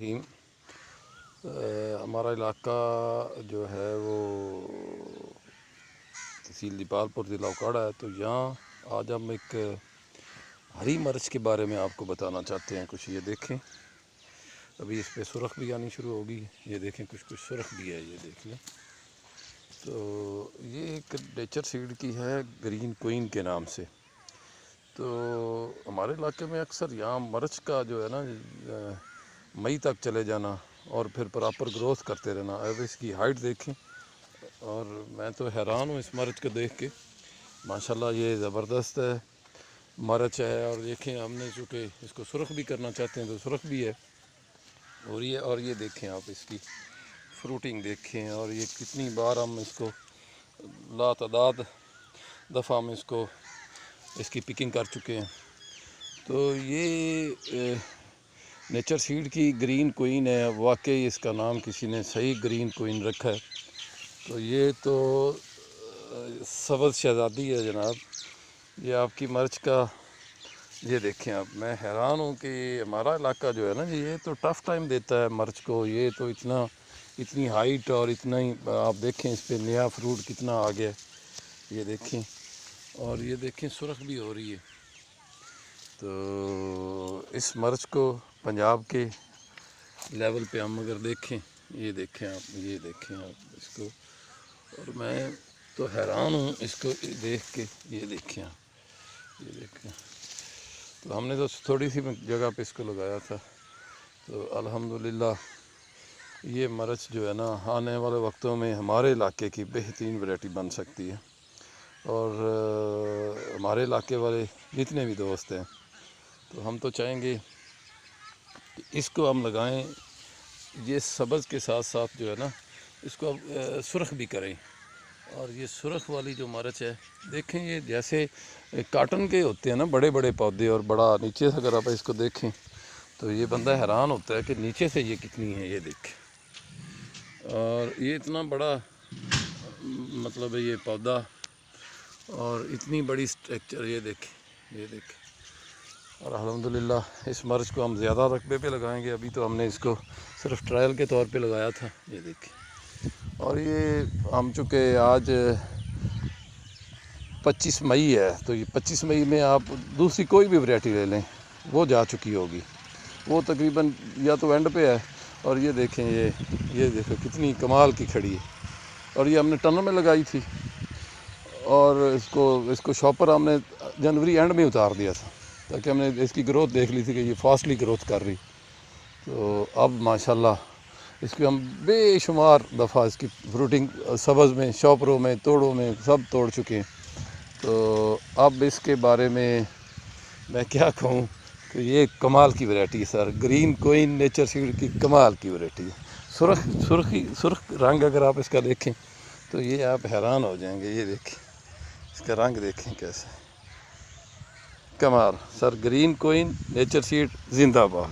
رحیم ہمارا علاقہ جو ہے وہ تحصیل دیپال پور ضلع اکاڑا ہے، تو یہاں آج ہم ایک ہری مرچ کے بارے میں آپ کو بتانا چاہتے ہیں، کچھ یہ دیکھیں۔ ابھی اس پہ سرخ بھی آنی شروع ہوگی، یہ دیکھیں کچھ کچھ سرخ بھی ہے، یہ دیکھ لیں۔ تو یہ ایک نیچر سیڈ کی ہے، گرین کوئن کے نام سے۔ تو ہمارے علاقے میں اکثر یہاں مرچ کا جو ہے نا مئی تک چلے جانا اور پھر پراپر گروتھ کرتے رہنا۔ اب اس کی ہائٹ دیکھیں اور میں تو حیران ہوں اس مرچ کو دیکھ کے۔ ماشاءاللہ یہ زبردست ہے۔ مرچ ہے اور دیکھیں ہم نے چونکہ اس کو سرخ بھی کرنا چاہتے ہیں تو سرخ بھی ہے۔ اور یہ اور یہ دیکھیں آپ اس کی فروٹنگ دیکھیں اور یہ کتنی بار ہم اس کو لا تعداد دفعہ ہم اس کو اس کی پکنگ کر چکے ہیں۔ تو یہ نیچر سیڈ کی گرین کوئن ہے، واقعی اس کا نام کسی نے صحیح گرین کوئن رکھا ہے۔ تو یہ تو، سبز شہزادی ہے جناب۔ یہ آپ کی مرچ کا، یہ دیکھیں آپ، میں حیران ہوں کہ ہمارا علاقہ جو ہے نا، یہ تو ٹف ٹائم دیتا ہے مرچ کو۔ یہ تو اتنا، اتنی ہائٹ اور اتنا ہی، آپ دیکھیں اس پہ نیا فروٹ کتنا آ گیا۔ یہ دیکھیں، اور یہ دیکھیں سرخ بھی ہو رہی ہے۔ تو اس مرچ کو پنجاب کے لیول پہ ہم اگر دیکھیں، یہ دیکھیں آپ، یہ دیکھیں آپ اس کو۔ اور میں تو حیران ہوں اس کو دیکھ کے، یہ دیکھیں آپ، یہ دیکھیں تو ہم نے تو تھوڑی سی جگہ پہ اس کو لگایا تھا۔ تو الحمدللہ، یہ مرچ جو ہے نا، آنے والے وقتوں میں ہمارے علاقے کی بہترین ویرائٹی بن سکتی ہے۔ اور ہمارے علاقے والے جتنے بھی دوست ہیں، تو ہم تو چاہیں گے اس کو ہم لگائیں، یہ سبز کے ساتھ ساتھ جو ہے نا، اس کو سرخ بھی کریں۔ اور یہ سرخ والی جو مرچ ہے، دیکھیں یہ جیسے کاٹن کے ہوتے ہیں نا، بڑے بڑے پودے اور بڑا نیچے سے اگر آپ اس کو دیکھیں تو یہ بندہ حیران ہوتا ہے کہ نیچے سے یہ کتنی ہے، یہ دیکھیں اور یہ اتنا بڑا مطلب ہے یہ پودا، اور اتنی بڑی سٹرکچر یہ دیکھیں یہ دیکھیں اور الحمدللہ، اس مرچ کو ہم زیادہ رقبے پہ لگائیں گے۔ ابھی تو ہم نے اس کو صرف ٹرائل کے طور پہ لگایا تھا۔ یہ دیکھیں اور یہ ہم چونکہ آج پچیس مئی ہے، تو یہ پچیس مئی میں آپ دوسری کوئی بھی ویرائٹی لے لیں، وہ جا چکی ہوگی۔ وہ تقریباً یا تو اینڈ پہ ہے، اور یہ دیکھیں، یہ یہ دیکھو کتنی کمال کی کھڑی ہے۔ اور یہ ہم نے ٹنر میں لگائی تھی، اور اس کو اس کو شاپر ہم نے جنوری اینڈ میں اتار دیا تھا۔ تاکہ ہم نے اس کی گروتھ دیکھ لی تھی کہ یہ فاسٹلی گروتھ کر رہی۔ تو اب ماشاءاللہ اس کی ہم بے شمار دفعہ اس کی فروٹنگ، سبز میں، شاپروں میں، توڑوں میں سب توڑ چکے ہیں۔ تو اب اس کے بارے میں میں کیا کہوں؟ کہ یہ کمال کی ویرائٹی ہے sir. Green queen nature seed کی کمال کی ویرائٹی ہے۔ سرخ، سرخی، سرخ رنگ اگر آپ اس کا دیکھیں تو یہ آپ حیران ہو جائیں گے۔ یہ دیکھیں، اس کا رنگ دیکھیں کیسے Kumar sir green queen nature seed زندہ باد۔